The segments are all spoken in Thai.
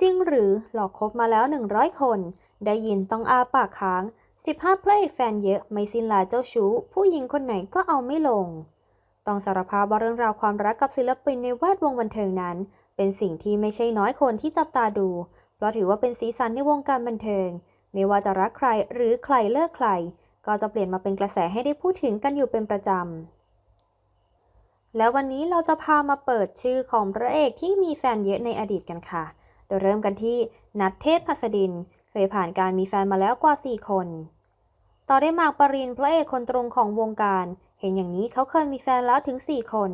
จริงหรือหลอกคบมาแล้ว 100 คน ได้ยินต้องอาปากค้าง 15เพลงแฟนเยอะไม่สิ้นลายเจ้าชู้ ผู้หญิงคนไหนก็เอาไม่ลง ต้องสารภาพว่าเรื่องราวความรักกับศิลปินในแวดวงบันเทิงนั้น เป็นสิ่งที่ไม่ใช่น้อยคนที่จับตาดู เพราะถือว่าเป็นสีสันในวงการบันเทิง ไม่ว่าจะรักใครหรือใครเลิกใคร ก็จะเปลี่ยนมาเป็นกระแสให้ได้พูดถึงกันอยู่เป็นประจำแล้ววันนี้เราจะพามาเปิดชื่อของพระเอกที่มีแฟนเยอะในอดีตกันค่ะ โดยเริ่มกันที่นัทเทพหัสดิน เคยผ่านการมีแฟนมาแล้วกว่า 4 คน ต่อได้มากปรินพระเอกคนตรงของวงการ เห็นอย่างนี้เขาเคยมีแฟนแล้วถึง 4 คน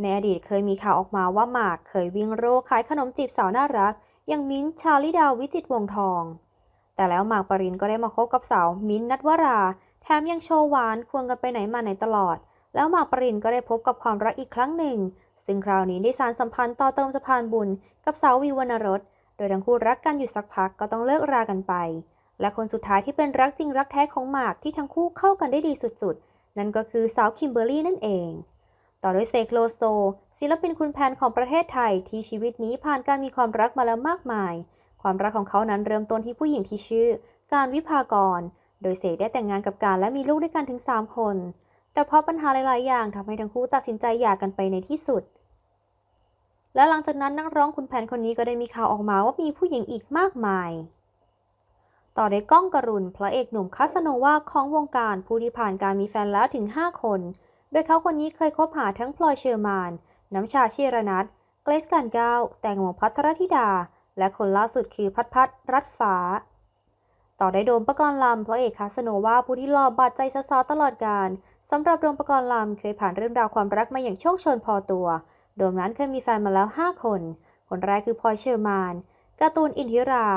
ในอดีตเคยมีข่าวออกมาว่าหมากเคยวิ่งโรขายขนมจีบสาวน่ารัก อย่างมิ้นชาลิดาวิจิตวงทอง แต่แล้วหมากปรินก็ได้มาคบกับสาวมิ้นนัทวรา แถมยังโชว์หวานควงกันไปไหนมาไหนตลอด แล้วหมากปรินก็ได้พบกับความรักอีกครั้งหนึ่งซึ่งคราวนี้ได้สารสัมพันธ์ต่อเติมสะพานบุญกับสาววีวรรณรส โดยทั้งคู่รักกันอยู่สักพักก็ต้องเลิกรากันไป และคนสุดท้ายที่เป็นรักจริงรักแท้ของหมากที่ทั้งคู่เข้ากันได้ดีสุดๆ นั่นก็คือสาวคิมเบอร์รี่นั่นเอง ต่อด้วยเซกโลโซศิลปินคุณแผนของประเทศไทยที่ชีวิตนี้ผ่านการมีความรักมาแล้วมากมาย ความรักของเขานั้นเริ่มต้นที่ผู้หญิงที่ชื่อ การวิภากร โดยเสกได้แต่งงานกับการและมีลูกด้วยกันถึง 3 คน แต่เพราะปัญหาหลาย ๆ อย่างทำให้ทั้งคู่ตัดสินใจหย่ากันไปในที่สุด และหลังจากนั้นนักร้องคุณแผนคนนี้ก็ได้มีข่าวออกมาว่ามีผู้หญิงอีกมากมาย ต่อด้วยก้องกรุณพระเอกหนุ่มคาสโนวาของวงการผู้ที่ผ่านการมีแฟนแล้วถึง 5 คน โดยเขาคนนี้เคยคบหาทั้งพลอยเชอร์มาน น้ำชาเชียรนัทเกรซการก้าวแตงโมพัทรธิดา และคนล่าสุดคือพัดพัดรัดฟ้า ต่อได้โดมประกรณ์ลำพระเอกคาสโนวาผู้ที่หล่อบาดใจสาวๆตลอดกาลสำหรับโดมประกรณ์ลำเคยผ่านเรื่องราวความรักมาอย่างโชคชนพอตัว โดมนั้นเคยมีแฟนมาแล้ว 5 คน คนแรกคือพลอยเชอร์มานการ์ตูนอินทิรา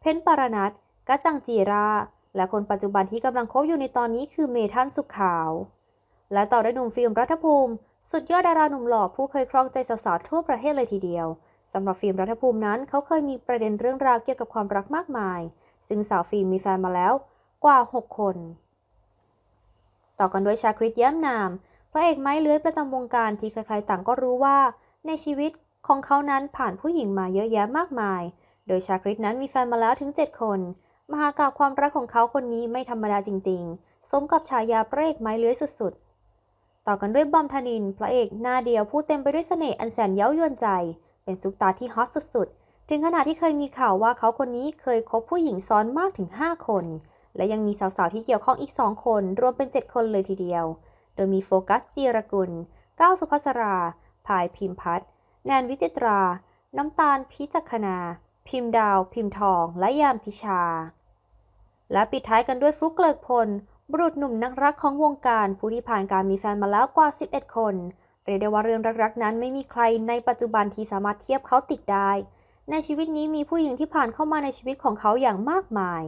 เพนปารนัทกัจจังจีรา และคนปัจจุบันที่กำลังคบอยู่ในตอนนี้คือเมทันสุขขาว และต่อด้วยหนุ่มฟิล์มรัฐภูมิ สุดยอดดาราหนุ่มหล่อผู้เคยครองใจสาวๆทั่วประเทศเลยทีเดียวสำหรับฟิล์มรัฐภูมินั้นเขาเคยมีประเด็นเรื่องราวเกี่ยวกับความรักมากมาย ซึ่งสาวฟิล์มมีแฟนมาแล้วกว่า 6 คน ต่อกันด้วยชาคริตแย้มนาม ระเอกไม้เลื้อยประจำวงการที่ใครๆต่างก็รู้ว่า ในชีวิตของเขานั้นผ่านผู้หญิงมาเยอะแยะมากมาย โดยชาคริตนั้นมีแฟนมาแล้วถึง 7 คน มหากราบความรักของเขาคนนี้ไม่ธรรมดาจริง ๆ สมกับฉายาพระเอกไม้เลื้อยสุดๆ ต่อกันด้วยบอมธนิน พระเอกหน้าเดียวผู้เต็มไปด้วยเสน่ห์อันแสนเย้ายวนใจ เป็นซุปตาที่ฮอตสุดๆ ถึงขนาดที่เคยมีข่าวว่าเขาคนนี้เคยคบผู้หญิงซ้อนมากถึง 5 คน และยังมีสาวๆที่เกี่ยวข้องอีก 2 คน รวมเป็น 7 คนเลยทีเดียว โดยมีโฟกัสจีรกุล ก้าวสุภัสราพายพิมพัฒน์แนนวิจิตรา น้ำตาลพิจักขณาพิมพ์ดาว พิมพ์ทอง และยามทิชา และปิดท้ายกันด้วยฟลุกเกลิกพล บุรุษหนุ่มนักรักของวงการผู้ที่ผ่านการมีแฟนมาแล้วกว่า 11 คน เรียกได้ว่าเรื่องรักๆนั้นไม่มีใครในปัจจุบันที่สามารถเทียบเขาติดได้ ในชีวิตนี้มีผู้หญิงที่ผ่านเข้ามาในชีวิตของเขาอย่างมากมาย